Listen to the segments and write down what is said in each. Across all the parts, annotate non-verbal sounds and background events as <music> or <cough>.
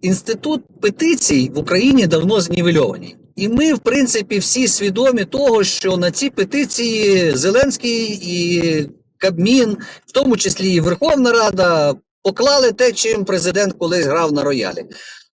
інститут петицій в Україні давно знівельований. І ми, в принципі, всі свідомі того, що на ці петиції Зеленський і Кабмін, в тому числі і Верховна Рада, поклали те, чим президент колись грав на роялі.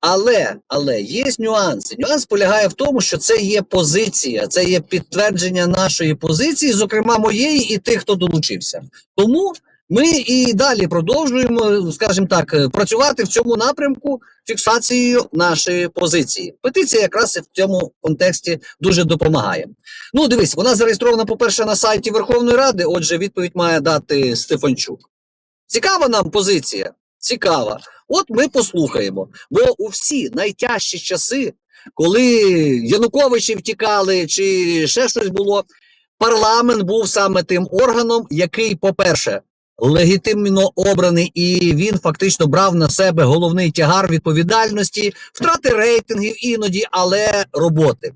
Але, але є нюанси. Нюанс полягає в тому, що це є позиція, це є підтвердження нашої позиції, зокрема моєї і тих, хто долучився. Тому ми і далі продовжуємо, скажімо так, е, працювати в цьому напрямку фіксацією нашої позиції. Петиція якраз в цьому контексті дуже допомагає. Ну, дивись, вона зареєстрована, по-перше, на сайті Верховної Ради. Отже, відповідь має дати Стефанчук. Цікава нам позиція? Цікава. От ми послухаємо. Бо у всі найтяжчі часи, коли Януковичі втікали, чи ще щось було, парламент був саме тим органом, який, по-перше, легітимно обраний, і він фактично брав на себе головний тягар відповідальності, втрати рейтингів іноді, але роботи.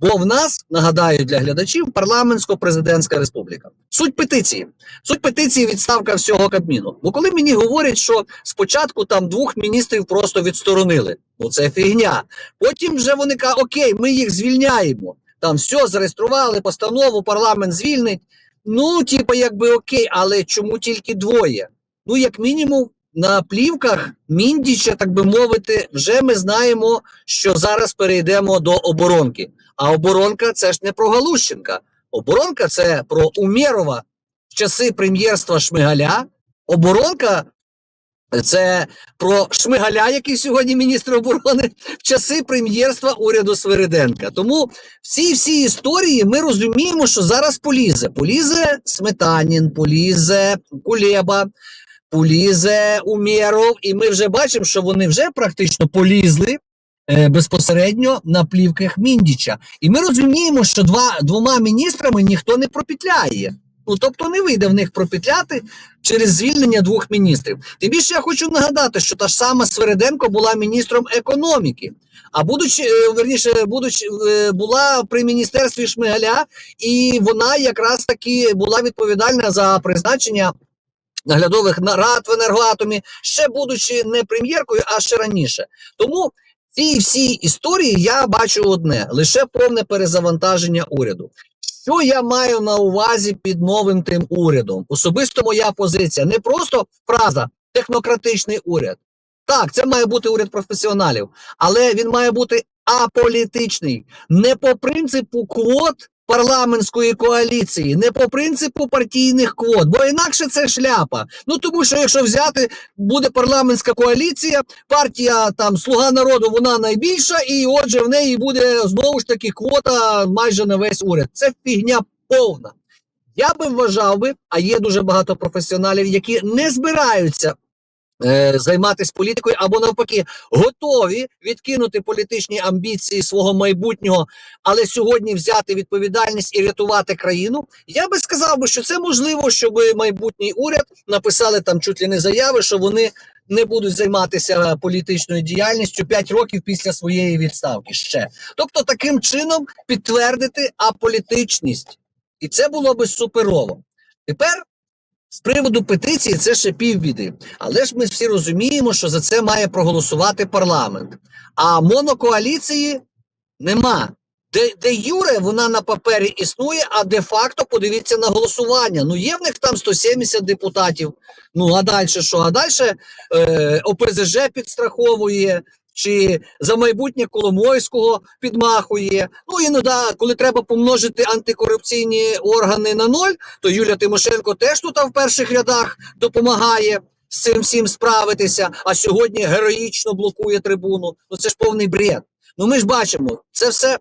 Бо в нас нагадаю для глядачів парламентсько-президентська республіка. Суть петиції. Суть петиції відставка всього Кабміну. Бо коли мені говорять, що спочатку там двох міністрів просто відсторонили, ну це фігня. Потім вже вони кажуть, окей, ми їх звільняємо. Там все зареєстрували постанову, парламент звільнить. Ну, типу, якби окей, але чому тільки двоє? Ну, як мінімум, на плівках Міндіча, так би мовити, вже ми знаємо, що зараз перейдемо до оборонки. А оборонка це ж не про Галущенка. Оборонка це про Умєрова в часи прем'єрства Шмигаля. Оборонка це про Шмигаля, який сьогодні міністр оборони, в часи прем'єрства уряду Свириденка. Тому в цій всій історії ми розуміємо, що зараз полізе. Полізе Сметанін, полізе Кулеба, полізе Умєров, і ми вже бачимо, що вони вже практично полізли. е, Безпосередньо на плівках Міндіча, і ми розуміємо, що два двома міністрами ніхто не пропетляє. Ну тобто не вийде в них пропетляти через звільнення двох міністрів. Тим більше я хочу нагадати, що та ж сама Свериденко була міністром економіки. А будучи е, верніше, будучи е, була при міністерстві Шмигаля, і вона якраз таки була відповідальна за призначення наглядових нарад в енергоатомі, ще будучи не прем'єркою, а ще раніше. Тому в цій всій історії я бачу одне: лише повне перезавантаження уряду. Що я маю на увазі під новим тим урядом? Особисто моя позиція не просто фраза технократичний уряд. Так, це має бути уряд професіоналів, але він має бути аполітичний, не по принципу квот парламентської коаліції, не по принципу партійних квот, бо інакше це шляпа. Ну тому що якщо взяти, буде парламентська коаліція, партія там Слуга народу, вона найбільша, і отже, в неї буде знову ж таки квота майже на весь уряд. Це фігня повна. Я би вважав би, а є дуже багато професіоналів, які не збираються е, займатися політикою або навпаки готові відкинути політичні амбіції свого майбутнього, але сьогодні взяти відповідальність і рятувати країну. Я би сказав би, що це можливо, щоб майбутній уряд написали там чуть ли не заяви, що вони не будуть займатися політичною діяльністю 5 років після своєї відставки ще. Тобто, таким чином підтвердити аполітичність, і це було би суперово. Тепер. З приводу петиції це ще півбіди. Але ж ми всі розуміємо, що за це має проголосувати парламент. А монокоаліції нема. Де, де Юре вона на папері існує, а де-факто подивіться на голосування. Ну, є в них там 170 депутатів. Ну, а далі що? А далі е, ОПЗЖ підстраховує, чи за майбутнє Коломойського підмахує. Ну, іноді, коли треба помножити антикорупційні органи на ноль, то Юлія Тимошенко теж тут в перших рядах допомагає з цим всім справитися, а сьогодні героїчно блокує трибуну. Ну це ж повний бред. Ну ми ж бачимо, це все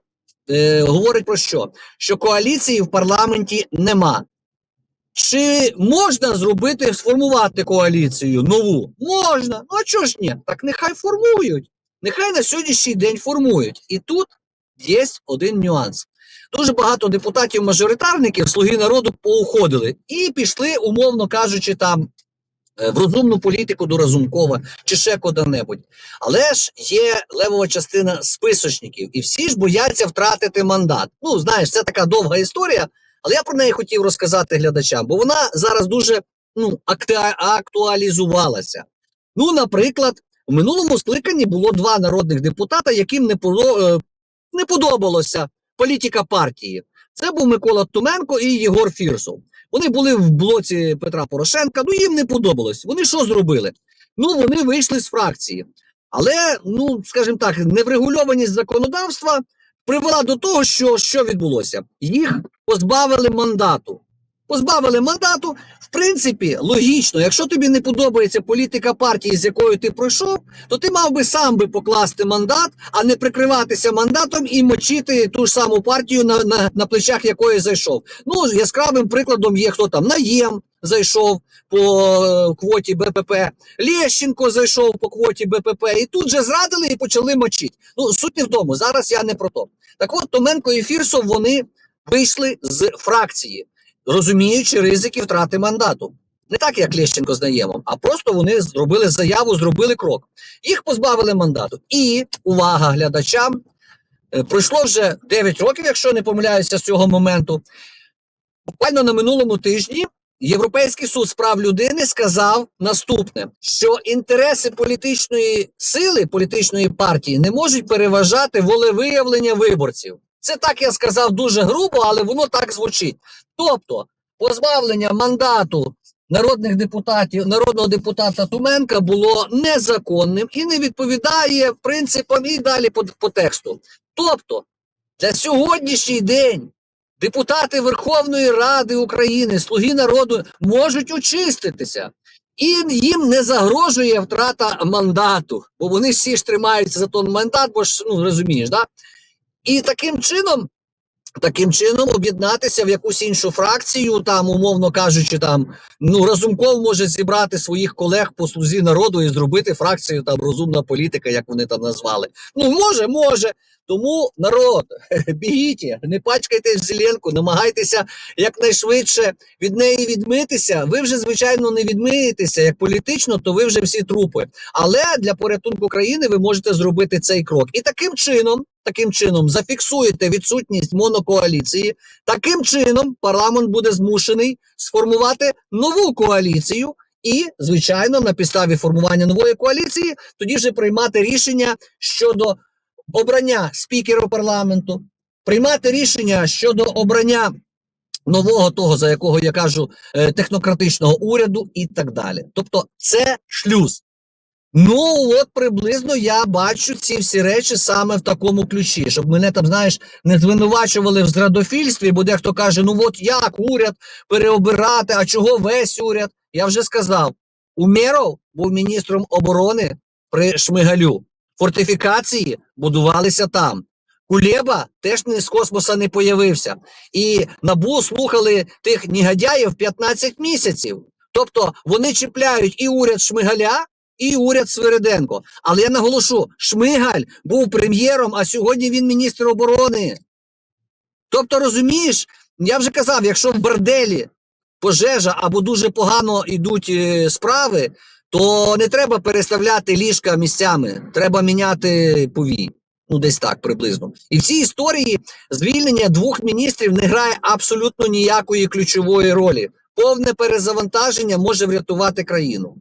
е, говорить про що? Що коаліції в парламенті нема. Чи можна зробити, сформувати коаліцію нову? Можна. Ну а чого ж ні? Так нехай формують. Нехай на сьогоднішній день формують. І тут є один нюанс. Дуже багато депутатів-мажоритарників слуги народу поуходили і пішли, умовно кажучи, там е, в розумну політику до Разумкова чи ще куди-небудь. Але ж є левова частина списочників, і всі ж бояться втратити мандат. Ну, знаєш, це така довга історія, але я про неї хотів розказати глядачам, бо вона зараз дуже ну, актуалізувалася. Ну, наприклад, В минулому скликанні було два народних депутата, яким не, е, не подобалося політика партії. Це був Микола Туменко і Єгор Фірсов. Вони були в блоці Петра Порошенка. Ну їм не подобалось. Вони що зробили? Ну вони вийшли з фракції. Але, ну скажімо так, неврегульованість законодавства привела до того, що що відбулося? Їх позбавили мандату. Позбавили мандату, в принципі, логічно, якщо тобі не подобається політика партії, з якою ти пройшов, то ти мав би сам би покласти мандат, а не прикриватися мандатом і мочити ту ж саму партію, на, на, на плечах якої зайшов. Ну, яскравим прикладом є хто там Наєм зайшов по е, квоті БПП, Лещенко зайшов по квоті БПП, і тут же зрадили і почали мочити. Ну, суть не в тому. Зараз я не про то. Так от Томенко і Фірсов вони вийшли з фракції, розуміючи ризики втрати мандату. Не так, як Лещенко з Наємом, а просто вони зробили заяву, зробили крок. Їх позбавили мандату. І увага глядачам. е, Пройшло вже 9 років, якщо не помиляюся з цього моменту. Буквально на минулому тижні Європейський суд з прав людини сказав наступне: що інтереси політичної сили, політичної партії не можуть переважати волевиявлення виборців. Це так я сказав дуже грубо, але воно так звучить. Тобто, позбавлення мандату народних депутатів, народного депутата Туменка було незаконним і не відповідає принципам і далі по, по тексту. Тобто, для сьогоднішній день депутати Верховної Ради України, слуги народу можуть очиститися. І їм не загрожує втрата мандату, бо вони всі ж тримаються за той мандат, бо ж ну розумієш, да? І таким чином, таким чином об'єднатися в якусь іншу фракцію, там, умовно кажучи, там ну Разумков може зібрати своїх колег по слузі народу і зробити фракцію там розумна політика, як вони там назвали. Ну може, може. Тому народ, <laughs> бігіть, не пачкайте Зеленку, намагайтеся якнайшвидше від неї відмитися. Ви вже, звичайно, не відмиєтеся як політично, то ви вже всі трупи. Але для порятунку країни ви можете зробити цей крок. І таким чином, таким чином, зафіксуєте відсутність монокоаліції. Таким чином, парламент буде змушений сформувати нову коаліцію. І, звичайно, на підставі формування нової коаліції тоді вже приймати рішення щодо обрання спікера парламенту, приймати рішення щодо обрання нового того, за якого я кажу, е, технократичного уряду і так далі. Тобто, це шлюз. Ну, от приблизно я бачу ці всі речі саме в такому ключі, щоб мене там, знаєш, не звинувачували в зрадофільстві, бо дехто каже: ну от як уряд переобирати, а чого весь уряд? Я вже сказав: Умєров був міністром оборони при Шмигалю. Фортифікації будувалися там. Кулеба теж не з космоса не появився. І набу слухали тих негодяїв 15 місяців. Тобто вони чіпляють і уряд Шмигаля, і уряд Свириденко. Але я наголошу: Шмигаль був прем'єром, а сьогодні він міністр оборони. Тобто, розумієш, я вже казав, якщо в борделі пожежа або дуже погано йдуть е, справи, то не треба переставляти ліжка місцями, треба міняти повій. Ну, десь так приблизно. І в цій історії звільнення двох міністрів не грає абсолютно ніякої ключової ролі. Повне перезавантаження може врятувати країну.